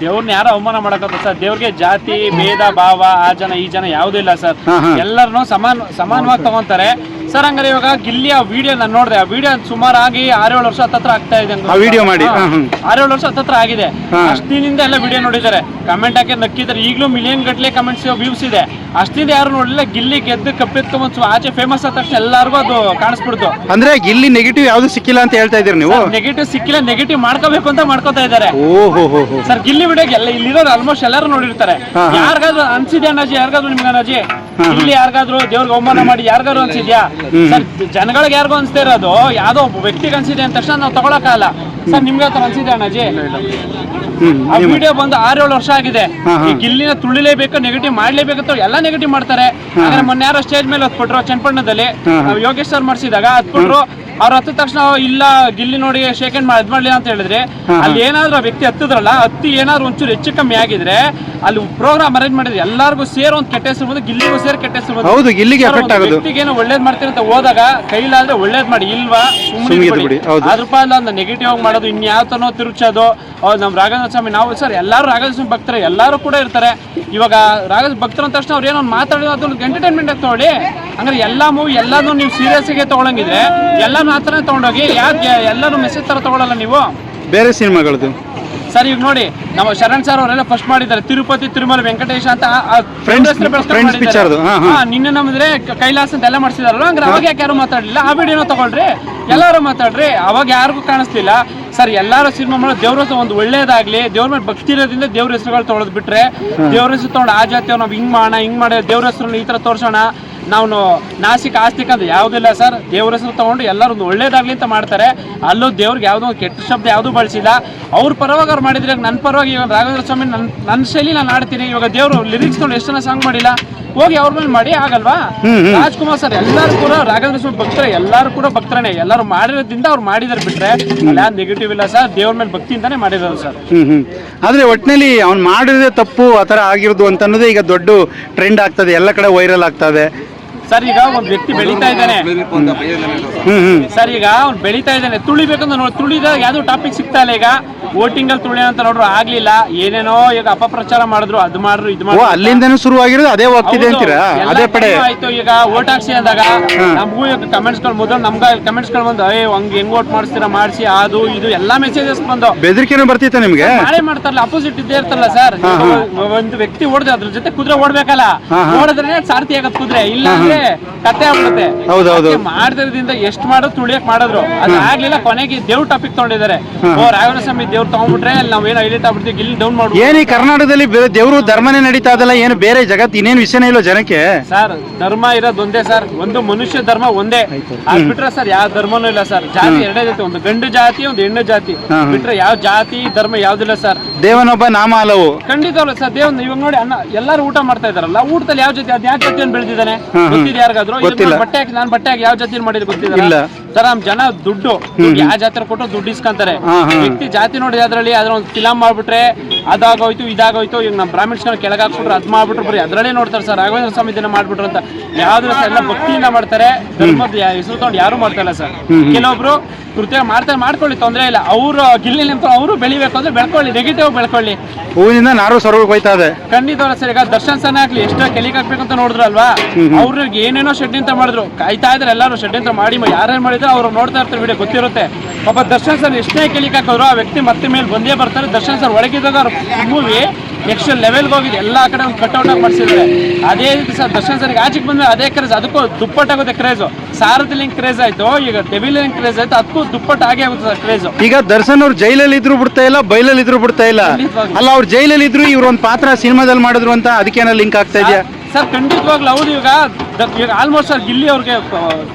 ದೇವ್ರನ್ನ ಯಾರು ಅವಮಾನ ಮಾಡಕತ್ತ ಸರ್? ದೇವ್ರಿಗೆ ಜಾತಿ ಭೇದ ಭಾವ ಆ ಜನ ಈ ಜನ ಯಾವುದೂ ಇಲ್ಲ ಸರ್. ಎಲ್ಲರನ್ನು ಸಮಾನ ಸಮಾನವಾಗಿ ತಗೊಂತಾರೆ. ಸರ್ ಹಂಗಾರೆ ಇವಾಗ ಆ ವಿಡಿಯೋ ನಾನು ನೋಡಿದೆ. ಆ ವಿಡಿಯೋ ಸುಮಾರಾಗಿ ಆರೇಳು ವರ್ಷ ಹತ್ತತ್ರ ಆಗ್ತಾ ಇದೆ ಆ ವಿಡಿಯೋ ಮಾಡಿ, ಹಾ. ಆರೇಳು ವರ್ಷ ಹತ್ತತ್ರ ಆಗಿದೆ. ಅಷ್ಟಿನಿಂದ ಎಲ್ಲ ವಿಡಿಯೋ ನೋಡಿದ್ದಾರೆ. ಕಮೆಂಟ್ ಹಾಕಿ ನಕ್ಕಿದ್ದಾರೆ ಈಗಲೂ ಮಿಲಿಯನ್ ಗಟ್ಟಲೆ ಕಮೆಂಟ್ಸ್ ವ್ಯೂಸ್ ಇದೆ. ಅಷ್ಟಿಂದ ಯಾರು ನೋಡಲಿಲ್ಲ ಗಿಲ್ಲಿ ಗೆದ್ದು ಕಪ್ಪೆತ್ಕೊಂಬಂದು ಆಚೆ ಫೇಮಸ್ ಆದ ತಕ್ಷಣ ಎಲ್ಲರಿಗೂ ಅದು ಕಾಣಿಸ್ಬಿಡ್ತು. ಅಂದ್ರೆ ಗಿಲ್ಲಿ ನೆಗೆಟಿವ್ ಯಾವ್ದು ಸಿಕ್ಕಿಲ್ಲ ಅಂತ ಹೇಳ್ತಾ ಇದೀರಿ ನೀವು? ನೆಗೆಟಿವ್ ಸಿಕ್ಕಿಲ್ಲ ನೆಗೆಟಿವ್ ಮಾಡ್ಕೋಬೇಕು ಅಂತ ಮಾಡ್ಕೋತಾ ಇದ್ದಾರೆ. ಓಹೋ ಹೋ ಹೋ ಸರ್ ಗಿಲ್ಲಿ ವಿಡಿಯೋ ಎಲ್ಲ ಇಲ್ಲಿರೋದು ಆಲ್ಮೋಸ್ಟ್ ಎಲ್ಲರೂ ನೋಡಿರ್ತಾರೆ. ಹಾ, ಹಾ. ಯಾರಿಗಾದ್ರೂ ಯಾರ್ಗಾದ್ರು ಅಣ್ಣಾಜಿ? ಯಾರಿಗಾದ್ರೂ ನಿಮ್ಗೆ ಅಣ್ಣಾಜಿ? ಇಲ್ಲಿ ಯಾರಿಗಾದ್ರೂ ದೇವ್ರಿಗೆ ಅವಮಾನ ಮಾಡಿ ಯಾರಿಗಾದ್ರು ಅನ್ಸಿದ್ಯಾ? ಸರ್ ಜನಗಳಿಗೆ ಯಾರಿಗೂ ಅನ್ಸ್ತಾ ಇರೋದು ಯಾವ್ದೋ ಒಬ್ಬ ವ್ಯಕ್ತಿಗೆ ಅನ್ಸಿದೆ ಅಂದ ತಕ್ಷಣ ನಾವು ತಗೊಳಕ್ಕಾಗಲ್ಲ. ಸರ್ ನಿಮ್ಗೆ ಹತ್ರ ಅನ್ಸಿದೆ ಅಣ್ಣಾಜಿ? ಆ ವಿಡಿಯೋ ಬಂದು ಆರೇಳು ವರ್ಷ ಆಗಿದೆ. ಈ ಗಿಲ್ಲಿನ ತುಳಿಲೇಬೇಕು ನೆಗೆಟಿವ್ ಮಾಡ್ಲೇಬೇಕು ಅಂತ ಎಲ್ಲ ನೆಗೆಟಿವ್ ಮಾಡ್ತಾರೆ. ಆದ್ರೆ ಮೊನ್ನೆ ಯಾರೋ ಸ್ಟೇಜ್ ಮೇಲೆ ಹತ್ಬಿಟ್ರು ಹಾ. ಯೋಗೇಶ್ ಸರ್ ಮಾಡಿಸಿದಾಗ ಹತ್ಬಿಟ್ರು ಅವ್ರು ಹತ್ತಿದ ತಕ್ಷಣ ಇಲ್ಲ ಗಿಲ್ಲಿ ನೋಡಿ ಶೇಕೆಂಡ್ ಮಾಡಿ ಇದ್ ಮಾಡ್ಲಿ ಅಂತ ಹೇಳಿದ್ರೆ ಅಲ್ಲಿ ಏನಾದ್ರು ಆ ವ್ಯಕ್ತಿ ಹತ್ತಿದ್ರಲ್ಲ ಹತ್ತಿ ಏನಾದ್ರು ಒಂಚೂರು ಹೆಚ್ಚು ಕಮ್ಮಿ ಆಗಿದ್ರೆ ಅಲ್ಲಿ ಪ್ರೋಗ್ರಾಮ್ ಅರೇಂಜ್ ಮಾಡಿದ್ರೆ ಎಲ್ಲಾರ್ಗೂ ಸೇರ್ ಒಂದ್ ಕೆಟ್ಟ ಹೆಸರು ಗಿಲ್ಲಿಗೂ ಸೇರ್ ಕೆಟ್ಟ ಹೆಸರು ಹೌದು ಗಿಲ್ಲಿಗೆ ಎಫೆಕ್ಟ್ ಆಗೋದು. ವ್ಯಕ್ತಿಗೆ ಏನೋ ಒಳ್ಳೇದ್ ಮಾಡ್ತೀನಿ ಅಂತ ಹೋದಾಗ ಕೈಲಾದ್ರೆ ಒಳ್ಳೇದ್ ಮಾಡಿ ಇಲ್ವಾ? ಅದ್ರಪ್ಪ ಅಲ್ಲ. ಅದ್ರ ಒಂದು ನೆಗೆಟಿವ್ ಆಗಿ ಮಾಡೋದು ಇನ್ಯಾವತನೋ ತಿರುಚೋದು ಅವ್ರು ನಮ್ಮ ರಾಘವೇಂದ್ರ ಸ್ವಾಮಿ ನಾವು ಸರ್ ಎಲ್ಲರೂ ರಾಘವೇಂದ್ರ ಸ್ವಾಮಿ ಭಕ್ತರ ಎಲ್ಲರೂ ಕೂಡ ಇರ್ತಾರೆ. ಇವಾಗ ರಾಘವೇಂದ್ರ ಭಕ್ತರ ಅಂದ ತಕ್ಷಣ ಅವ್ರು ಏನೋ ಮಾತಾಡೋದು ಅದೊಂದು ಎಂಟರ್ಟೈನ್ಮೆಂಟ್ ಆಗಿ ತಗೊಳ್ಳಿ. ಹಂಗಾರೆ ಎಲ್ಲ ಮೂವಿ ಎಲ್ಲಾನು ನೀವು ಸೀರಿಯಸ್ ಆಗಿ ತಗೊಳಂಗಿದ್ರೆ ಎಲ್ಲಾನು ಆ ಥರ ತಗೊಂಡೋಗಿ ಯಾಕೆ ಎಲ್ಲಾನು ಮೆಸೇಜ್ ತರ ತಗೊಳಲ್ಲ ನೀವು? ಬೇರೆ ಸಿನಿಮಾಗಳದ್ದು ಸರ್ ಈಗ ನೋಡಿ ನಮ್ಮ ಶರಣ್ ಸರ್ ಅವರೆಲ್ಲ ಫಸ್ಟ್ ಮಾಡಿದ್ದಾರೆ. ತಿರುಪತಿ ತಿರುಮಲ ವೆಂಕಟೇಶ ಅಂತ ನಿನ್ನೆ ನಮ್ದ್ರೆ ಕೈಲಾಸ್ ಅಂತ ಎಲ್ಲ ಮಾಡಿಸಿದಾರಲ್ಲ ಅಂದ್ರೆ ಅವಾಗ ಯಾಕೆ ಯಾರು ಮಾತಾಡ್ಲಿಲ್ಲ? ಆ ವಿಡಿಯೋನ ತಗೊಳ್ರಿ. ಎಲ್ಲರೂ ಮಾತಾಡ್ರಿ. ಅವಾಗ ಯಾರಿಗೂ ಕಾಣಿಸ್ಲಿಲ್ಲ. ಸರ್ ಎಲ್ಲಾರು ಸಿನಿಮಾ ಮಾಡೋ ದೇವ್ರ ಒಂದು ಒಳ್ಳೇದಾಗ್ಲಿ ದೇವ್ರ ಮೇಲೆ ಭಕ್ತಿ ಇರೋದ್ರಿಂದ ದೇವ್ರ ಹೆಸರುಗಳು ತೊಳೆದ್ ಬಿಟ್ರೆ ದೇವ್ರ ಹೆಸರು ತಗೊಂಡು ಆ ಜಾತಿ ನಾವು ಹಿಂಗ್ ಮಾಡೋಣ ಹಿಂಗ್ ಮಾಡೋ ದೇವ್ರ ಹೆಸರು ಈ ತರ ತೋರ್ಸೋಣ ನಾವು ನಾಸಿಕ ಆಸ್ತಿಕ ಅಂತ ಯಾವುದಿಲ್ಲ ಸರ್. ದೇವ್ರ ಹೆಸರು ತಗೊಂಡು ಎಲ್ಲರೂ ಒಂದು ಒಳ್ಳೇದಾಗ್ಲಿ ಅಂತ ಮಾಡ್ತಾರೆ. ಅಲ್ಲೂ ದೇವ್ರಿಗೆ ಯಾವುದೋ ಕೆಟ್ಟ ಶಬ್ದ ಯಾವುದೂ ಬಳಸಿಲ್ಲ. ಅವ್ರ ಪರವಾಗಿ ಅವ್ರು ಮಾಡಿದ್ರೆ ನನ್ನ ಪರವಾಗಿ ಇವಾಗ ರಾಘವೇಂದ್ರ ಸ್ವಾಮಿ ನನ್ನ ನನ್ನ ಶೈಲಿ ನಾನು ಆಡ್ತೀನಿ. ಇವಾಗ ದೇವರು ಲಿರಿಕ್ಸ್ ನೋಡಿ ಎಷ್ಟು ಜನ ಸಾಂಗ್ ಮಾಡಿಲ್ಲ. ಹೋಗಿ ಅವ್ರ ಮೇಲೆ ಮಾಡಿ ಆಗಲ್ವಾ? ರಾಜ್ಕುಮಾರ್ ಸರ್ ಎಲ್ಲರೂ ಕೂಡ ರಾಘವೇಂದ್ರ ಸ್ವಾಮಿ ಭಕ್ತರೆ ಎಲ್ಲರೂ ಕೂಡ ಭಕ್ತರೇ ಎಲ್ಲರೂ ಮಾಡಿರೋದ್ರಿಂದ ಅವ್ರು ಮಾಡಿದಾರೆ ಬಿಟ್ರೆ ಅಲ್ಲಿ ಯಾವ್ದು ನೆಗೆಟಿವ್ ಇಲ್ಲ ಸರ್. ದೇವ್ರ ಮೇಲೆ ಭಕ್ತಿಯಿಂದಾನೆ ಮಾಡಿರೋದು ಸರ್. ಹ್ಮ್ ಹ್ಮ್. ಆದ್ರೆ ಒಟ್ಟಿನಲ್ಲಿ ಅವ್ನು ಮಾಡಿದ್ರೆ ತಪ್ಪು ಆ ಥರ ಆಗಿರೋದು ಅಂತ ಅನ್ನೋದೇ ಈಗ ದೊಡ್ಡ ಟ್ರೆಂಡ್ ಆಗ್ತದೆ. ಎಲ್ಲ ಕಡೆ ವೈರಲ್ ಆಗ್ತದೆ. ಸರ್ ಈಗ ಒಂದು ವ್ಯಕ್ತಿ ಬೆಳೀತಾ ಇದ್ದಾನೆ. ಸರ್ ಈಗ ಅವ್ನು ಬೆಳೀತಾ ಇದ್ದಾನೆ. ತುಳಿಬೇಕಂತ ನೋಡಿ ತುಳಿದ ಯಾವ್ದು ಟಾಪಿಕ್ ಸಿಗ್ತಾ ಇಲ್ಲ ಈಗ. ವೋಟಿಂಗ್ ಅಲ್ಲಿ ತುಳಿ ಅಂತ ನೋಡ್ರು ಆಗ್ಲಿಲ್ಲ. ಏನೇನೋ ಈಗ ಅಪಪ್ರಚಾರ ಮಾಡಿದ್ರು ಅದು ಮಾಡ್ರು ಇದು ಮಾಡ್ರು ಅಲ್ಲಿಂದನೂ ಶುರು ಆಗಿರೋದು ಅದೇ ಹೋಗ್ತಿದೆ ಅಂತೀರಾ? ಅದೇ ಪಡೆ. ಆಯ್ತು ಈಗ ವೋಟ್ ಹಾಕ್ಸಿ ಅಂದಾಗ ನಮಗೂ ಕಮೆಂಟ್ಸ್ಗಳು ಮೊದಲು ನಮ್ಗ ಕಮೆಂಟ್ಸ್ಗಳು ಬಂದು ಏ ಹಂಗ್ ಹೆಂಗ್ ವೋಟ್ ಮಾಡಿಸ್ತೀರಾ ಮಾಡಿಸಿ ಅದು ಇದು ಎಲ್ಲಾ ಮೆಸೇಜಸ್ ಬಂದು. ಬೆದರಿಕೆನೂ ಬರ್ತಿತ್ತ ನಿಮ್ಗೆ? ನಾಳೆ ಮಾಡ್ತಾರಲ್ಲ ಅಪೋಸಿಟ್ ಇದ್ದೇ ಇರ್ತಲ್ಲ ಸರ್. ಒಂದು ವ್ಯಕ್ತಿ ಓಡದೆ ಅದ್ರ ಜೊತೆ ಕುದುರೆ ಓಡ್ಬೇಕಲ್ಲ. ಓಡಿದ್ರೆ ಸಾರ್ಥಿ ಆಗತ್ ಕುದುರೆ. ಇಲ್ಲ ಅಂದ್ರೆ ಕತ್ತೆ ಆಗ್ಬಿಡುತ್ತೆ. ಹೌದೌದು. ಮಾಡ್ದಿರೋದ್ರಿಂದ ಎಷ್ಟು ಮಾಡೋದು ತುಳಿಯಕ್ ಮಾಡಿದ್ರು. ಅದು ಆಗ್ಲಿಲ್ಲ ಕೊನೆಗೆ ದೇವ್ರ ಟಾಪಿಕ್ ತಗೊಂಡಿದ್ದಾರೆ. ಓ ರಾಘವೇಂದ್ರ ಸ್ವಾಮಿ ದೇವ್ರು ತಗೊಂಡ್ಬಿಟ್ರೆ ಅಲ್ಲಿ ನಾವೇನೋ ಹೈಲೈಟ್ ಆಗ್ಬಿಡ್ತೀವಿ ಗಿಲ್ ಡೌನ್ ಮಾಡ್ಬಿಟ್ಟು ಏನ್ ಈ ಕರ್ನಾಟಕದಲ್ಲಿ ಬೇ- ದೇವ್ರು ಧರ್ಮನೇ ನಡೀತಾ ಇದಲ್ಲ ಏನು ಬೇರೆ ಜಗತ್ತು ಇನ್ನೇನು ವಿಷಯನೇ ಇಲ್ಲ ಜನಕ್ಕೆ? ಸರ್ ಧರ್ಮ ಇರೋದು ಒಂದೇ ಸರ್. ಒಂದು ಮನುಷ್ಯ ಧರ್ಮ ಒಂದೇ. ಅದ್ ಬಿಟ್ರೆ ಸರ್ ಯಾವ ಧರ್ಮನೂ ಇಲ್ಲ ಸರ್. ಜಾತಿ ಎರಡೇ ಜೊತೆ ಒಂದು ಗಂಡು ಜಾತಿ ಒಂದು ಹೆಣ್ಣು ಜಾತಿ. ಬಿಟ್ರೆ ಯಾವ ಜಾತಿ ಧರ್ಮ ಯಾವ್ದಿಲ್ಲ ಸರ್. ದೇವನೊಬ್ಬ ನಾಮ ಹಲವು ಖಂಡಿತವಲ್ಲ ಸರ್. ದೇವ್ ಇವಾಗ ನೋಡಿ ಅನ್ನ ಎಲ್ಲರೂ ಊಟ ಮಾಡ್ತಾ ಇದಾರಲ್ಲ ಊಟದಲ್ಲಿ ಯಾವ ಜೊತೆ ಅದ್ ಯಾವ ಜೊತೆ ಬೆಳೆದಿದ್ದಾನೆ? ಗೊತ್ತಿದೆ ಯಾರಿಗಾದ್ರು? ಇದನ್ನ ಗೊತ್ತಿಲ್ಲ. ಬಟ್ಟೆ ಹಾಕಿ ನಾನು ಬಟ್ಟೆ ಹಾಕಿ ಯಾವ ಜಾತಿಯಲ್ಲಿ ಮಾಡಿದ್ ಇಲ್ಲ. ಗೊತ್ತಿಲ್ಲ. ಸರ್ ನಮ್ ಜನ ದುಡ್ಡು. ಯಾವ ಜಾತ್ರೆ ಕೊಟ್ಟು ದುಡ್ಡು ಇಸ್ಕೊಂತಾರೆ. ವ್ಯಕ್ತಿ ಜಾತಿ ನೋಡಿ ಅದ್ರಲ್ಲಿ ಅದ್ರ ಒಂದು ಫಿಲಂ ಮಾಡ್ಬಿಟ್ರೆ ಅದಾಗೋಯ್ತು ಇದಾಗೋಯ್ತು. ಈಗ ನಮ್ಮ ಬ್ರಾಹ್ಮಿಣ್ಸ್ಗಳ ಕೆಳಗೆ ಹಾಕ್ಬಿಟ್ರೆ ಅದ್ ಮಾಡ್ಬಿಟ್ರು ಬರೀ ಅದ್ರಲ್ಲೇ ನೋಡ್ತಾರೆ ಸರ್. ರಾಘವೇಂದ್ರ ಸ್ವಾಮಿ ದಿನ ಮಾಡ್ಬಿಟ್ರು ಅಂತ. ಯಾವ್ದು ಸರ್ ಎಲ್ಲ ಭಕ್ತಿಯಿಂದ ಮಾಡ್ತಾರೆ ಧರ್ಮದ ಹೆಸರು ತಗೊಂಡು ಯಾರು ಮಾಡ್ತಾರಲ್ಲ ಸರ್. ಕೆಲವೊಬ್ರು ಕೃತ್ಯ ಮಾಡ್ತಾರೆ ಮಾಡ್ಕೊಳ್ಳಿ ತೊಂದರೆ ಇಲ್ಲ. ಅವರು ಗಿಲ್ಲಿ ನಿಂತು ಅವರು ಬೆಳಿಬೇಕು ಅಂದ್ರೆ ಬೆಳ್ಕೊಳ್ಳಿ ನೆಗೆಟಿವ್ ಬೆಳ್ಕೊಳ್ಳಿ. ಹೂವಿನಿಂದ ನಾರು ಸರ್ವ ಹೋಯ್ತಾ ಇದೆ. ಖಂಡಿತ ಸರ್ ಈಗ ದರ್ಶನ್ ಸನ ಆಗ್ಲಿ ಎಷ್ಟೋ ಕೆಲಿಗೆ ಅಂತ ನೋಡಿದ್ರು ಅಲ್ವಾ? ಅವ್ರಿಗೆ ಏನೇನೋ ಶೆಡ್ ಅಂತ ಮಾಡಿದ್ರು. ಕಾಯ್ತಾ ಇದ್ರೆ ಎಲ್ಲರೂ ಶೆಡ್ ಅಂತ ಮಾಡಿ ಯಾರ್ಯಾರು ಮಾಡಿದ್ರು ಅವ್ರು ನೋಡ್ತಾ ಇರ್ತಾರೆ ವಿಡಿಯೋ ಗೊತ್ತಿರುತ್ತೆ. ಪಾಪ ದರ್ಶನ್ ಸರ್ ಎಷ್ಟೇ ಕೆಲಿಗೆ ಹಾಕಿದ್ರು ಆ ವ್ಯಕ್ತಿ ಮತ್ತೆ ಮೇಲೆ ಬಂದೇ ಬರ್ತಾರೆ. ದರ್ಶನ್ ಸರ್ ಒಳಗಿದ್ದಾಗ ಅವ್ರ ಮೂವಿ ನೆಕ್ಸ್ಟ್ ಲೆವೆಲ್ಗೆ ಹೋಗಿದೆ. ಎಲ್ಲ ಕಡೆ ಒಂದು ಕಟ್ಔಟ್ ಆಗಿ ಮಾಡಿಸಿದ್ರೆ ಅದೇ ರೀತಿ ಸರ್ ದರ್ಶನ್ ಸರ್ಗೆ ಆಚೆಗೆ ಬಂದ್ರೆ ಅದೇ ಕ್ರೇಜ್ ಅದಕ್ಕೂ ದುಪ್ಪಟ್ಟಾಗುತ್ತೆ ಕ್ರೇಜು ಸಾರಥಿ ಲಿಂಕ್ ಕ್ರೇಜ್ ಆಯ್ತು. ಈಗ ಡೆವಿಲ್ ಲಿಂಕ್ ಕ್ರೇಜ್ ಆಯ್ತು. ಅದಕ್ಕೂ ದುಪ್ಪಟ್ಟು ಆಗೇ ಆಗುತ್ತೆ ಸರ್ ಕ್ರೇಜು ಈಗ ದರ್ಶನ್ ಅವ್ರು ಜೈಲಲ್ಲಿ ಇದ್ರು ಬಿಡ್ತಾ ಇಲ್ಲ ಬೈಲಲ್ಲಿ ಇದ್ರು ಬಿಡ್ತಾ ಇಲ್ಲ? ಅಲ್ಲ ಅವ್ರು ಜೈಲಲ್ಲಿ ಇದ್ರು ಇವ್ರ ಒಂದು ಪಾತ್ರ ಸಿನಿಮಾದಲ್ಲಿ ಮಾಡಿದ್ರು ಅಂತ ಅದಕ್ಕೇನೋ ಲಿಂಕ್ ಆಗ್ತಾ ಇದೆಯಾ? ಸರ್ ಖಂಡಿತವಾಗ್ಲೂ ಹೌದು. ಈಗ ದ- ಈಗ ಆಲ್ಮೋಸ್ಟ್ ಸರ್ ಗಿಲ್ಲಿ ಅವ್ರಿಗೆ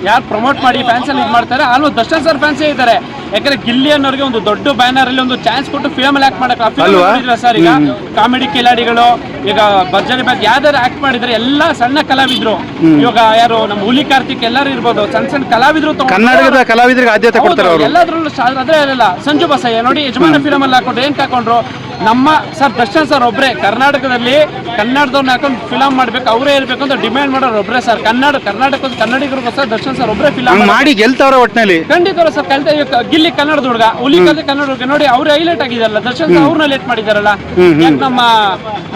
ಯಾರು ಪ್ರಮೋಟ್ ಮಾಡಿ ಫ್ಯಾನ್ಸ್ ಅಲ್ಲಿ ಇದು ಮಾಡ್ತಾರೆ. ಆಲ್ಮೋಸ್ಟ್ ದರ್ಶನ್ ಸರ್ ಫ್ಯಾನ್ಸೇ ಇದ್ದಾರೆ. ಯಾಕಂದ್ರೆ ಗಿಲ್ಲಿ ಅನ್ನೋರಿಗೆ ಒಂದು ದೊಡ್ಡ ಬ್ಯಾನರ್ ಅಲ್ಲಿ ಒಂದು ಚಾನ್ಸ್ ಕೊಟ್ಟು ಫಿಲಮ್ ಅಲ್ಲಿ ಆಕ್ಟ್ ಮಾಡಕ್ಕೆ? ಸರ್ ಈಗ? ಕಾಮಿಡಿ ಕಿಲಾಡಿಗಳು ಈಗ ಭರ್ಜರಿ ಬ್ಯಾಗ್ ಯಾವ್ದಾರು ಆಕ್ಟ್ ಮಾಡಿದ್ರೆ ಎಲ್ಲ ಸಣ್ಣ ಕಲಾವಿದ್ರು. ಇವಾಗ ಯಾರು ನಮ್ಮ ಹುಲಿ ಕಾರ್ತಿಕ್ ಎಲ್ಲರೂ ಇರ್ಬೋದು. ಸಣ್ಣ ಸಣ್ಣ ಕಲಾವಿದ್ರು ಕನ್ನಡದ ಕಲಾವಿದರಿಗೆ ಆದ್ಯತೆ ಕೊಡ್ತಾರೆ ಎಲ್ಲಾದ್ರೂ ಅವರು. ಎಲ್ಲದ್ರಲ್ಲೂ ಅದೇ ಇರಲ್ಲ ಸಂಜು ಬಸಯ್ಯ ನೋಡಿ ಯಜಮಾನ ಫಿಲಮ್ ಅಲ್ಲಿ ಹಾಕೊಂಡ್ರು ಏನ್ ಹಾಕೊಂಡ್ರು ನಮ್ಮ ಸರ್ ದರ್ಶನ್ ಸರ್ ಒಬ್ಬರೇ ಕರ್ನಾಟಕದಲ್ಲಿ ಕನ್ನಡದವ್ರನ್ನ ಹಾಕೊಂಡು ಫಿಲಮ್ ಮಾಡ್ಬೇಕು ಅವರೇ ಇರ್ಬೇಕು ಅಂತ ಡಿಮ್ಯಾಂಡ್ ಮಾಡೋರು ಒಬ್ಬರೇ ಸರ್. ಕನ್ನಡ ಕರ್ನಾಟಕದ ಕನ್ನಡಿಗರಿಗೋಸ್ಕರ ದರ್ಶನ್ ಸರ್ ಒಬ್ಬರೇ ಫಿಲಮ್ ಮಾಡಿ ಗೆಲ್ತಾವ್ರ ಒಟ್ಟಿನಲ್ಲಿ ಖಂಡಿತ ಸರ್ ಕಲಿತ ಗಿಲ್ಲಿ ಕನ್ನಡದ ಹುಡುಗ ಹುಲಿ ಕಲಿತ ಕನ್ನಡ ಹುಡುಗ. ನೋಡಿ ಅವ್ರು ಹೈಲೈಟ್ ಆಗಿದಾರಲ್ಲ ದರ್ಶನ್ ಅವ್ರನ್ನ ಲೇಟ್ ಮಾಡಿದಾರಲ್ಲ. ಯಾಕೆ ನಮ್ಮ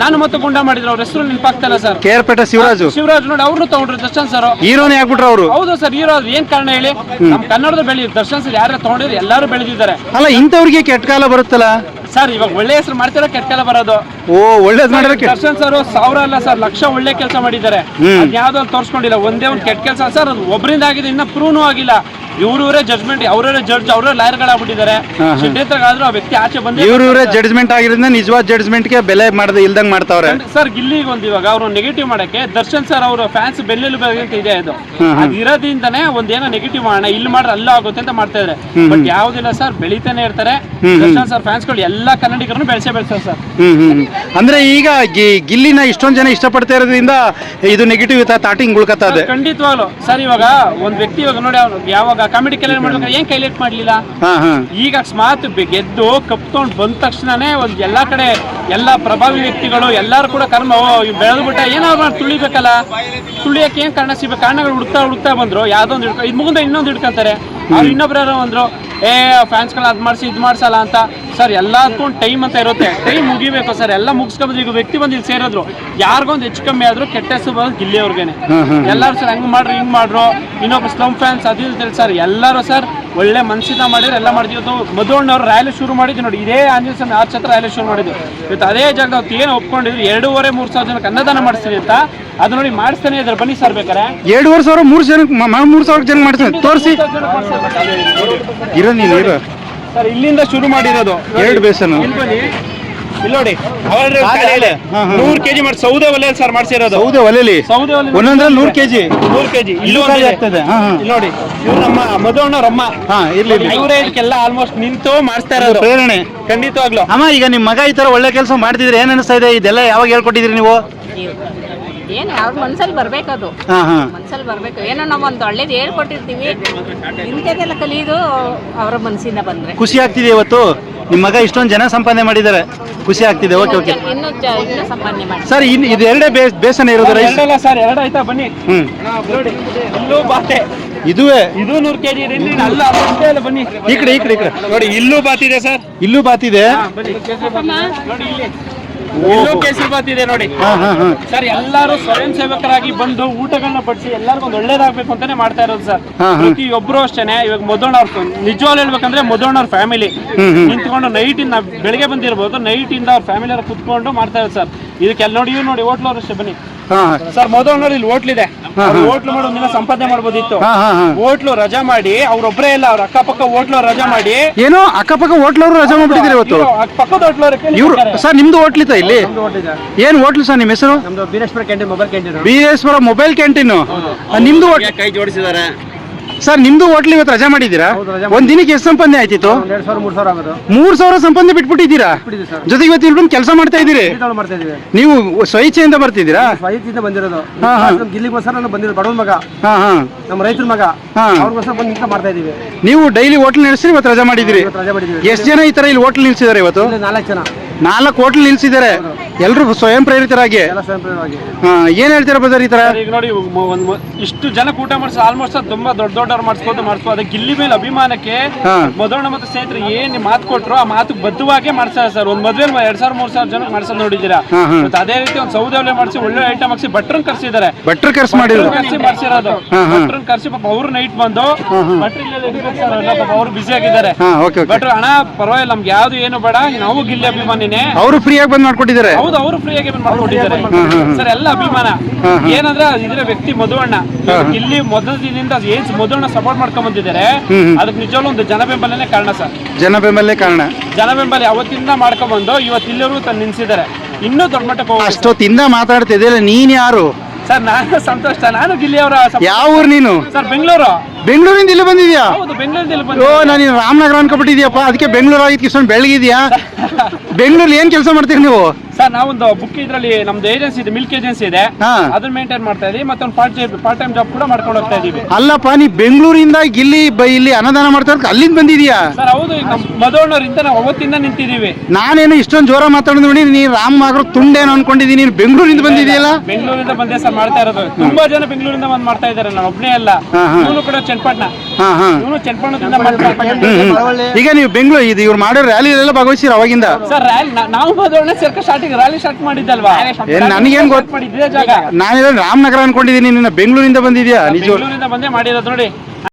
ನಾನು ಮತ್ತು ಗುಂಡ ಮಾಡಿದ್ರು ಅವ್ರ ಹೆಸರು ನೆನಪಾಗ್ತಾರ sir. K R Pete Shivaraju Shivaraj ನೋಡಿ ಅವ್ರನ್ನು ತಗೊಂಡ್ರು ದರ್ಶನ್ ಸರ್. ಹೀರೋನೇ ಆಗ್ಬಿಟ್ರು ಅವರು. ಹೌದು ಸರ್ ಹೀರೋ ಅದು ಏನ್ ಕಾರಣ ಹೇಳಿ? ನಮ್ಮ ಕನ್ನಡದ ಬೆಳಿ ದರ್ಶನ್ ಸರ್ ಯಾರು ತಗೊಂಡಿದ್ರು ಎಲ್ಲರೂ ಬೆಳೆದಿದ್ದಾರೆ. ಅಲ್ಲ ಇಂಥವ್ರಿಗೆ ಕೆಟ್ಟ ಕಾಲ ಬರುತ್ತಲ್ಲ. ಸರ್ ಇವಾಗ ಒಳ್ಳೆ ಹೆಸರು ಮಾಡ್ತಿರೋ ಕೆಟ್ಟಲ್ಲ ಬರೋದು. ಓ ಒಳ್ಳೇದ್ ಮಾಡಿದ್ರೆ ಕೆಟ್ಟ ದರ್ಶನ್ ಸರ್ ಸಾವಿರ ಅಲ್ಲ ಸರ್ ಲಕ್ಷ ಒಳ್ಳೆ ಕೆಲಸ ಮಾಡಿದ್ದಾರೆ. ಹ್ಮ್. ಅದ್ ಯಾವ್ದೋ ಒಂದ್ ತೋರ್ಸ್ಕೊಂಡಿಲ್ಲ ಒಂದೇ ಒಂದು ಕೆಟ್ಟ ಕೆಲಸ. ಸರ್ ಅದು ಒಬ್ಬರಿಂದ ಆಗಿದೆ ಇನ್ನ ಪ್ರೂವ್ನು ಆಗಿಲ್ಲ. ಇವ್ರವರೇ ಜಡ್ಜ್ಮೆಂಟ್ ಅವರೇ ಜಡ್ಜ್ ಅವರೇ ಲಾಯರ್ಗಳಾಗ್ಬಿಟ್ಟಿದ್ದಾರೆ. ಸಿದ್ಧೇಂದ್ರಗಾದ್ರೂ ಆ ವ್ಯಕ್ತಿ ಆಚೆ ಬಂದ ಇವ್ರವರೇ ಜಡ್ಜ್ಮೆಂಟ್ ಆಗಿರೋದ್ರಿಂದ ನಿಜವಾದ ಜಡ್ಜ್ಮೆಂಟ್ಗೆ ಬೆಲೆ ಮಾಡದೆ ಇಲ್ದಂಗ್ ಮಾಡ್ತಾವ್ರೆ. ಸರ್ ಗಿಲ್ಲಿಗೆ ಒಂದು ಇವಾಗ ಅವ್ರು ನೆಗೆಟಿವ್ ಮಾಡಕ್ಕೆ ದರ್ಶನ್ ಸರ್ ಅವರು ಫ್ಯಾನ್ಸ್ ಬೆಲ್ಲೆಲ್ಲಿ ಅಂತ ಇದೆ ಅದು ಅದು ಇರೋದ್ರಿಂದನೇ ಒಂದೇನೋ ನೆಗೆಟಿವ್ ಮಾಡೋಣ ಇಲ್ಲಿ ಮಾಡ್ರೆ ಅಲ್ಲ ಆಗುತ್ತೆ ಅಂತ ಮಾಡ್ತಾ ಇದ್ದಾರೆ ಬಟ್ ಯಾವ್ದಿಲ್ಲ ಸರ್ ಬೆಳಿತಾನೆ ಇರ್ತಾರೆ. ದರ್ಶನ್ ಸರ್ ಫ್ಯಾನ್ಸ್ಗಳು ಎಲ್ಲಾ ಕನ್ನಡಿಗರನ್ನು ಬೆಳೆಸೇ ಬೆಳೆಸ್ತಾರೆ ಸರ್. ಅಂದ್ರೆ ಈಗ ಗಿಲ್ಲಿನ ಇಷ್ಟೊಂದು ಜನ ಇಷ್ಟಪಡ್ತಾ ಇರೋದ್ರಿಂದ ಇದು ನೆಗೆಟಿವ್ ತಾಟಿಂಗ್ ಉಳ್ಕತ್ತದೆ. ಖಂಡಿತವಾಗ್ಲು. ಸರ್ ಇವಾಗ ಒಂದ್ ವ್ಯಕ್ತಿ ಇವಾಗ ನೋಡಿ ಅವ್ರು ಯಾವಾಗ ಕಾಮಿಡಿ ಕೆಲಸ ಮಾಡ್ಬೇಕಾದ್ರೆ ಏನ್ ಕೈಲೇಟ್ ಮಾಡ್ಲಿಲ್ಲ? ಈಗ ಅಕಸ್ಮಾತ್ ಗೆದ್ದು ಕಪ್ ತಗೊಂಡ್ ಬಂದ ತಕ್ಷಣನೇ ಒಂದ್ ಎಲ್ಲಾ ಕಡೆ ಎಲ್ಲಾ ಪ್ರಭಾವಿ ವ್ಯಕ್ತಿಗಳು ಎಲ್ಲಾರು ಕೂಡ ಕರ್ಮ ಬೆಳೆದು ಬಿಟ್ಟ ಏನಾದ್ರು ಮಾಡಿ ತುಳಿಬೇಕಲ್ಲ? ತುಳಿಯಕ್ಕೆ ಏನ್ ಕಾರಣ? ಸಿಗ್ಬೇಕು? ಕಾರಣಗಳು ಹುಡುಕ್ತಾ ಹುಡುಕ್ತಾ ಬಂದ್ರು. ಯಾವ್ದೊಂದು ಹಿಡ್ಕೊ ಇದು ಮುಗಿದ ಇನ್ನೊಂದು ಹಿಡ್ಕೊಂತಾರೆ. ಅವ್ರು ಇನ್ನೊಬ್ರು ಯಾರೋ ಅಂದ್ರು ಏ ಫ್ಯಾನ್ಸ್ಗಳು ಅದ್ ಮಾಡ್ಸಿ ಇದ್ ಮಾಡ್ಸಲ್ಲ ಅಂತ. ಸರ್ ಎಲ್ಲದಕ್ಕೂ ಟೈಮ್ ಅಂತ ಇರುತ್ತೆ. ಟೈಮ್ ಮುಗಿಬೇಕು ಸರ್. ಎಲ್ಲ ಮುಗಿಸ್ಕೊಬೋದು ಈಗ ವ್ಯಕ್ತಿ ಬಂದು ಇಲ್ಲಿ ಸೇರಿದ್ರು. ಯಾರಿಗೊಂದು ಹೆಚ್ಚು ಕಮ್ಮಿ ಆದ್ರೂ ಕೆಟ್ಟ ಹೆಸರು ಬರೋದು ಗಿಲ್ಲಿ ಅವ್ರಿಗೇನೆ. ಎಲ್ಲರೂ ಸರ್ ಹಂಗ್ ಮಾಡ್ರಿ ಹಿಂಗ್ ಮಾಡ್ರು? ಇನ್ನೊಬ್ರು ಸ್ಲಮ್ ಫ್ಯಾನ್ಸ್ ಅದು ಸರ್ ಎಲ್ಲರೂ ಸರ್ ಒಳ್ಳೆ ಮನಸ್ಸಿಂದ ಮಾಡಿದ್ರೆ ಎಲ್ಲ ಮಾಡಿದ್ವಿ ಮಧುವಣ್ಣವ್ರು ರ್ಯಾಲಿ ಶುರು ಮಾಡಿದ್ವಿ ನೋಡಿ ಇದೇ ಆಂಜನೇಯ ಸ್ವಾಮಿ ಆರ್ಚ್ ಛತ್ರ ರ್ಯಾಲಿ ಶುರು ಮಾಡಿದ್ವಿ ಇವತ್ತು ಅದೇ ಜಾಗ ಅವತ್ತು ಏನು ಒಪ್ಕೊಂಡಿದ್ರು ಎರಡೂವರೆ ಮೂರು ಸಾವಿರ ಜನಕ್ಕೆ ಅನ್ನದಾನ ಮಾಡಿಸ್ತೀನಿ ಅಂತ. ಅದು ನೋಡಿ ಮಾಡಿಸ್ತಾನೆ ಇದ್ದಾರೆ ಬನ್ನಿ ಸರ್ ಬೇಕಾರೆ ಎರಡೂವರೆ ಸಾವಿರ ಮೂರು ಜನಕ್ಕೆ ಮೂರು ಸಾವಿರ ಜನ ಮಾಡ್ತಾರೆ ತೋರಿಸಿ. ಇರೋ ನೀನು ಇರೋ. ಸರ್ ಇಲ್ಲಿಂದ ಶುರು ಮಾಡಿರೋದು. ಎರಡು ಬೇಸನ್ನು. ಇಲ್ಲಿ ಬನ್ನಿ. ಇಲ್ಲಿ ನೋಡಿ. ನೂರು ಕೆಜಿ ಮಾಡಿ ಸೌದೆ ಒಲೆ ಸರ್ ಮಾಡಿಸಿರೋದು. ಸೌದೆ ಒಲೆಲಿ? ಸೌದೆ ಒಲೆ ಒಂದೊಂದ್ರಲ್ಲಿ ನೂರ್ ಕೆಜಿ? ನೂರ್ ಕೆಜಿ. ಇಲ್ಲಿ ಖಾಲಿ ಆಗ್ತದೆ. ಹಾ, ಹಾ. ಇಲ್ಲಿ ನೋಡಿ ಇವ್ರು ನಮ್ಮ ಮಧುವಣ್ಣವ್ರಮ್ಮ ಹಾ ಇರ್ಲಿ ಇರ್ಲಿ. ಇವರೇ ಇದಕ್ಕೆಲ್ಲ ಆಲ್ಮೋಸ್ಟ್ ನಿಂತು ಮಾಡಿಸ್ತಾ ಇರೋದು ಪ್ರೇರಣೆ. ಖಂಡಿತವಾಗ್ಲು. ಅಮ್ಮ ಈಗ ನಿಮ್ಮ ಮಗ ಈ ತರ ಒಳ್ಳೆ ಕೆಲಸ ಮಾಡ್ತಿದ್ರೆ ಏನ್ ಅನಿಸ್ತಾ ಇದೆ? ಇದೆಲ್ಲ ಯಾವಾಗ ಹೇಳ್ಕೊಟ್ಟಿದ್ರಿ ನೀವು? ಏನು ಅವ್ರ ಮನ್ಸಲ್ಲಿ ಬರ್ಬೇಕದು. ಹಾ ಹಾ. ಮನ್ಸಲ್ಲಿ ಬರ್ಬೇಕು. ಏನೋ ನಾವು ಒಂದು ಒಳ್ಳೇದು ಹೇಳ್ಕೊಟ್ಟಿರ್ತೀವಿ. ಇಂಥದ್ದೆಲ್ಲ ಕಲಿಯೋದು ಅವರ ಮನಸ್ಸಿಂದ ಬಂದ್ರೆ. ಖುಷಿ ಆಗ್ತಿದೆ ಇವತ್ತು? ನಿಮ್ ಮಗ ಇಷ್ಟೊಂದು ಜನ ಸಂಪಾದನೆ ಮಾಡಿದ್ದಾರೆ. ಖುಷಿ ಆಗ್ತಿದೆ. ಓಕೆ ಓಕೆ ಇನ್ನೂ ಜ- ಇನ್ನೂ ಸಂಪಾದನೆ ಮಾಡಿ. ಸರ್ ಇನ್ ಇದು ಎರಡೇ ಬೇಸ್ ಬೇಸನ ಇರೋದು ರೈಸ್? ಎರಡಲ್ಲ ಸರ್ ಎರಡು ಆಯ್ತಾ? ಬನ್ನಿ. ಹ್ಮ್. ನೋಡಿ. ಇಲ್ಲೂ ಬಾತೆ. ಇದುವೇ? ಇದು ನೂರು ಕೆಜಿ ಇದೆ ಇಲ್ಲಿ ಅಲ್ಲ ಅಷ್ಟೇ ಅಲ್ಲ ಬನ್ನಿ. ಈ ಕಡೆ ಈ ಕಡೆ ಈ ಕಡೆ. ನೋಡಿ ಇಲ್ಲೂ ಬಾತಿದೆ ಸರ್. ಇಲ್ಲೂ ಬಾತಿದೆ. ನೋಡಿ ಇಲ್ಲಿ. ಕೇಸರಿ ಬಾತ್ ಇದೆ ನೋಡಿ. ಸರ್ ಎಲ್ಲರೂ ಸ್ವಯಂ ಸೇವಕರಾಗಿ ಬಂದು ಊಟಗಳನ್ನ ಬಡಿಸಿ ಎಲ್ಲರಿಗೂ ಒಂದ್ ಒಳ್ಳೇದಾಗ್ಬೇಕು ಅಂತಾನೆ ಮಾಡ್ತಾ ಇರೋದು ಸರ್. ಪ್ರತಿಯೊಬ್ರು ಅಷ್ಟೇನೆ ಇವಾಗ ಮೊದಲ ಅವ್ರ ನಿಜವಾಗ್ಲೂ ಹೇಳ್ಬೇಕಂದ್ರೆ ಮೊದಲ ಅವ್ರ ಫ್ಯಾಮಿಲಿ. ನಿಂತ್ಕೊಂಡು ನೈಟ್ ಇಂದ ಬೆಳಿಗ್ಗೆ ಬಂದಿರ್ಬೋದು ನೈಟ್ ಇಂದ ಅವ್ರ ಫ್ಯಾಮಿಲಿ ಅವ್ರು ಕುತ್ಕೊಂಡು ಮಾಡ್ತಾ ಇರೋದು ಸರ್. ಇದಕ್ಕೆಲ್ಲ ನೋಡಿ ನೋಡಿ ಹೋಟ್ಲವ್ರು ಅಷ್ಟೇ ಬನ್ನಿ. ಸರ್ ಮೊದಲು ಇಲ್ಲಿ ಹೋಟ್ಲಿದೆ. ಹೋಟ್ಲು ಮಾಡೋ ಒಂದಿನ ಸಂಪಾದನೆ ಮಾಡ್ಬೋದಿತ್ತು. ಹಾ ಹಾ ಹಾ. ಹೋಟ್ಲು ರಜಾ ಮಾಡಿ ಅವ್ರೊಬ್ರೇ ಇಲ್ಲ ಅವ್ರ ಅಕ್ಕಪಕ್ಕ ಹೋಟ್ಲು ರಜಾ ಮಾಡಿ. ಏನೋ ಅಕ್ಕಪಕ್ಕ ಹೋಟ್ಲವ್ರು ರಜಾ ಮಾಡ್ಬಿಟ್ಟಿದ್ದೀರಿ ಇವತ್ತು? ಪಕ್ಕದ ಹೋಟ್ಲ್ ಇವ್ರು ಸರ್ ನಿಮ್ದು ಹೋಟ್ಲಿತ ಇಲ್ಲಿ? ಏನ್ ಹೋಟ್ಲು ಸರ್ ನಿಮ್ಮ ಹೆಸರು? Bireshwara canteen mobile canteen Bireshwara mobile canteen. ನಿಮ್ದು ಕೈ ಜೋಡಿಸಿದ್ದಾರೆ. ಸರ್ ನಿಮ್ದು ಹೋಟ್ಲ್ ಇವತ್ತು ರಜಾ ಮಾಡಿದ್ದೀರಾ? ಒಂದ್ ದಿನಕ್ಕೆ ಎಷ್ಟು ಸಂಪಾದನೆ ಆಯ್ತಿತ್ತು? ಎರಡ್ ಸಾವಿರ ಮೂರ್ ಸಾವಿರ ಆಗೋದು. ಮೂರ್ ಸಾವಿರ ಸಂಪಾದನೆ ಬಿಟ್ಬಿಟ್ಟಿದ್ದೀರಾ? ಜೊತೆಗೆ ಇವತ್ತು ಇಲ್ಲಿ ಬಂದು ಕೆಲಸ ಮಾಡ್ತಾ ಇದ್ದೀರಿ. ಮಾಡ್ತಾ ಇದೀವಿ ನೀವು ಸ್ವಇಚ್ಛೆಯಿಂದ ಬರ್ತಿದ್ದೀರಾ? ಬಂದಿರೋದು. ಹಾ, ಹಾ. ನಮ್ ಗಿಲ್ಲಿಗೋಸ್ಕರ ನಾನು ಬಂದಿರೋದು ಬಡವನ ಮಗ. ಹಾ ಹಾ. ನಮ್ಮ ರೈತರ ಮಗ. ಹಾ. ಅವ್ರಿಗೋಸ್ಕರ ಬಂದು ನಿಂತ ಮಾಡ್ತಾ ಇದೀವಿ ನೀವು ಡೈಲಿ ಹೋಟ್ಲ್ ನಡೆಸಿ ಇವತ್ತು ರಜಾ ಮಾಡಿದ್ದೀರಿ. ಇವತ್ತು ರಜೆ ಮಾಡಿದೀವಿ ಎಷ್ಟು ಜನ ಈ ತರ ಇಲ್ಲಿ ಹೋಟ್ಲ್ ನಿಲ್ಸಿದ್ದಾರೆ ಇವತ್ತು? ಇಲ್ಲಿ ನಾಲ್ಕು ಜನ. ನಾಲ್ಕು ಹೋಟ್ಲ್ ನಿಲ್ಸಿದ್ದಾರೆ. ಎಲ್ರು ಸ್ವಯಂ ಪ್ರೇರಿತರಾಗಿ? ಎಲ್ಲ ಸ್ವಯಂ ಪ್ರೇರವಾಗಿ ಹಾ, ಏನ್ ಹೇಳ್ತೀರಾ ಬ್ರದರ್ ಈ ತರ? ಈಗ ನೋಡಿ ಮ- ಒಂದ್ ಮ- ಇಷ್ಟು ಜನ ಕೂಟ ಮಾಡಿಸಿ ಆಲ್ಮೋಸ್ಟ್ ತುಂಬಾ ದೊಡ್ಡ ದೊಡ್ಡವ್ರು ಮಾಡಿಸ್ಬೋದು ಮಾಡಿಸ್ಬೋದು ಗಿಲ್ಲಿ ಮೇಲೆ ಅಭಿಮಾನಕ್ಕೆ ಹಾ. ಮತ್ತೆ ಮತ್ತು ಸ್ನೇಹಿತರು ಏನ್ ಮಾತು ಕೊಟ್ರು ಆ ಮಾತು ಬದ್ಧವಾಗಿ ಮಾಡ್ಸಾರ ಸರ್. ಒಂದ್ ಮದ್ವೆ ಎರಡ್ ಸಾವಿರ ಮೂರ್ ಸಾವಿರ ಜನ ಮಾಡ್ಸೋದ್ ನೋಡಿದೀರಾ ಹಾ, ಹಾ. ಮತ್ತೆ ಅದೇ ರೀತಿ ಒಂದ್ ಸೌದೆ ಮಾಡಿಸಿ ಒಳ್ಳೆ ಐಟಮ್ ಹಾಕ್ಸಿ ಭಟ್ರನ್ ಕರ್ಸಿದ್ದಾರೆ ಭಟ್ರು ಕರ್ಸ್ ಮಾಡಿದ್ರು ಕರ್ಸಿ ಮಾಡ್ಸಿರೋದು. ಹಾ, ಹಾ. ಭಟ್ರನ್ ಕರ್ಸಿ ಪಾಪ ಅವ್ರು ನೈಟ್ ಬಂದು ಭಟ್ರು ಇಲ್ಲೇ ಇರ್ಬೇಕು sir, ಎಲ್ಲ ಪಾಪ ಅವ್ರು ಬಿಸಿ ಆಗಿದ್ದಾರೆ. ಹಾ ಓಕೆ ಓಕೆ. ಬಟ್ ಹಣ ಪರವಾಗಿಲ್ಲ ನಮ್ಗೆ ಯಾವ್ದು ಏನು ಬೇಡ ನಾವು ಗಿಲ್ಲಿ ಅಭಿಮಾನಿನೇ. ಅವರು ಫ್ರೀಯಾಗಿ ಬಂದ್ ಮಾಡ್ಕೊಟ್ಟಿದ್ದಾರೆ. ಹೌದು ಅವರು ಫ್ರೀ ಆಗಿ ಮಾಡ್ಕೊಂಡಿದ್ದಾರೆ. ಸರ್ ಎಲ್ಲ ಅಭಿಮಾನ. ಏನಂದ್ರೆ ಇದ್ರ ವ್ಯಕ್ತಿ ಮಧುವಣ್ಣ. ಇಲ್ಲಿ ಮೊದಲ ದಿನದಿಂದ ಏನ್ ಮಧುವಣ್ಣ ಸಪೋರ್ಟ್ ಮಾಡ್ಕೊಂಡ್ ಬಂದಿದ್ದಾರೆ. ಅದಕ್ಕೆ ನಿಜವಾಗ್ಲೂ ಒಂದು ಜನ ಬೆಂಬಲನೇ ಕಾರಣ ಸರ್. ಜನ ಬೆಂಬಲೇ ಕಾರಣ. ಜನ ಬೆಂಬಲ ಅವತ್ತಿಂದ ಮಾಡ್ಕೊಂಡ್ ಬಂದು ಇವತ್ತು ಇಲ್ಲಿವರೆಗೂ ತಂದು ನಿಲ್ಸಿದ್ದಾರೆ. ಇನ್ನೂ ದೊಡ್ಡ ಮಟ್ಟಕ್ಕೆ ಅಷ್ಟೊತ್ತಿಂದ ಮಾತಾಡ್ತಿದ್ದೀರ ನೀನ್ ಯಾರು? ಸರ್ ನಾನು ಸಂತೋಷ ನಾನು ಗಿಲ್ಲಿ ಅವರ ಯಾವ ಊರು ನೀನು? ಸರ್ ಬೆಂಗಳೂರು. ಬೆಂಗಳೂರಿಂದ ಇಲ್ಲಿ ಬಂದಿದ್ಯಾ? ಹೌದು ಬೆಂಗಳೂರಲ್ಲಿ ಓ ನಾನು ರಾಮನಗರ ಅನ್ಕೊಬಿಟ್ಟಿದ್ಯಪ್ಪ ಅದಕ್ಕೆ ಬೆಂಗಳೂರು ಆಗಿತ್ತು ಕಿಶನ್ ಬೆಳಗಿದ್ಯಾ? ಬೆಂಗಳೂರಲ್ಲಿ ಏನ್ ಕೆಲಸ ಮಾಡ್ತೀರಿ ನೀವು? ಸರ್ ನಾವೊಂದು ಬುಕ್ ಇದ್ರಲ್ಲಿ ನಮ್ದು ಏಜೆನ್ಸಿ ಇದೆ ಮಿಲ್ಕ್ ಏಜೆನ್ಸಿ ಇದೆ. ಹಾ. ಅದನ್ನ ಮೇಂಟೈನ್ ಮಾಡ್ತಾ ಇದೀವಿ. ಮತ್ತೊಂದು ಪಾರ್ಟ್ ಪಾರ್ಟ್ ಟೈಮ್ ಜಾಬ್ ಕೂಡ ಮಾಡ್ಕೊಂಡು ಹೋಗ್ತಾ ಇದೀವಿ. ಅಲ್ಲಪ್ಪ ನೀ ಬೆಂಗಳೂರಿಂದ ಇಲ್ಲಿ ಬ- ಇಲ್ಲಿ ಅನ್ನದಾನ ಮಾಡ್ತಾ ಇರೋದಕ್ಕೆ ಅಲ್ಲಿಂದ ಬಂದಿದ್ಯಾ ಸರ್ ಹೌದು ಈಗ ನಮ್ಮ ನಾವು ಅವತ್ತಿಂದ ನಿಂತಿದ್ದೀವಿ. ನಾನೇನು ಇಷ್ಟೊಂದು ಜೋರ ಮಾತಾಡೋದು ನೋಡಿ ನೀ ರಾಮ್ ತುಂಡೆ ತುಂಡೇನು ಅನ್ಕೊಂಡಿದ್ದೀನಿ. ನೀನು ಬೆಂಗಳೂರಿಂದ ಬಂದಿದೆಯಲ್ಲ ಬೆಂಗಳೂರಿಂದ ಬಂದೇ ಸರ್ ಮಾಡ್ತಾ ಇರೋದು. ತುಂಬಾ ಜನ ಬೆಂಗಳೂರಿಂದ ಬಂದ್ ಮಾಡ್ತಾ ಇದ್ದಾರೆ ನಾನು ಒಬ್ಬನೇ ಅಲ್ಲ. ಹಾ, ಹಾ. ಇವನು ಕೂಡ ಚನ್ನಪಟ್ಟಣ. ಹಾ ಹಾ. ಇವನು ಚನ್ನಪಟ್ಟಣದಿಂದ ಮಾಡ್ತಾರೆ ಹ್ಮ್ ಹ್ಮ್. ಈಗ ನೀವು ಬೆಂಗಳೂರು ಇದು ಇವ್ರು ಮಾಡೋ ರ್ಯಾಲಿಲೆಲ್ಲ ಭಾಗವಹಿಸಿರ ಅವಾಗಿಂದ? ಸರ್ ರ್ಯಾಲಿ ನಾವು ಸರ್ಕ ಸ್ಟಾರ್ಟಿಂಗ್ ರ್ಯಾಲಿ ಸ್ಟಾರ್ಟ್ ಮಾಡಿದ್ದಲ್ವಾ? ಏನ್ ನನಗೇನ್ ಮಾಡಿದ್ದೆ ಜಾಗ. ರಾಮನಗರ ಅನ್ಕೊಂಡಿದ್ದೀನಿ ನಿನ್ನ ಬೆಂಗಳೂರಿಂದ ಬಂದಿದ್ಯಾ? ನಿಜ ಬೆಂಗಳೂರಿಂದ ಬಂದೇ ಮಾಡಿರೋದು ನೋಡಿ.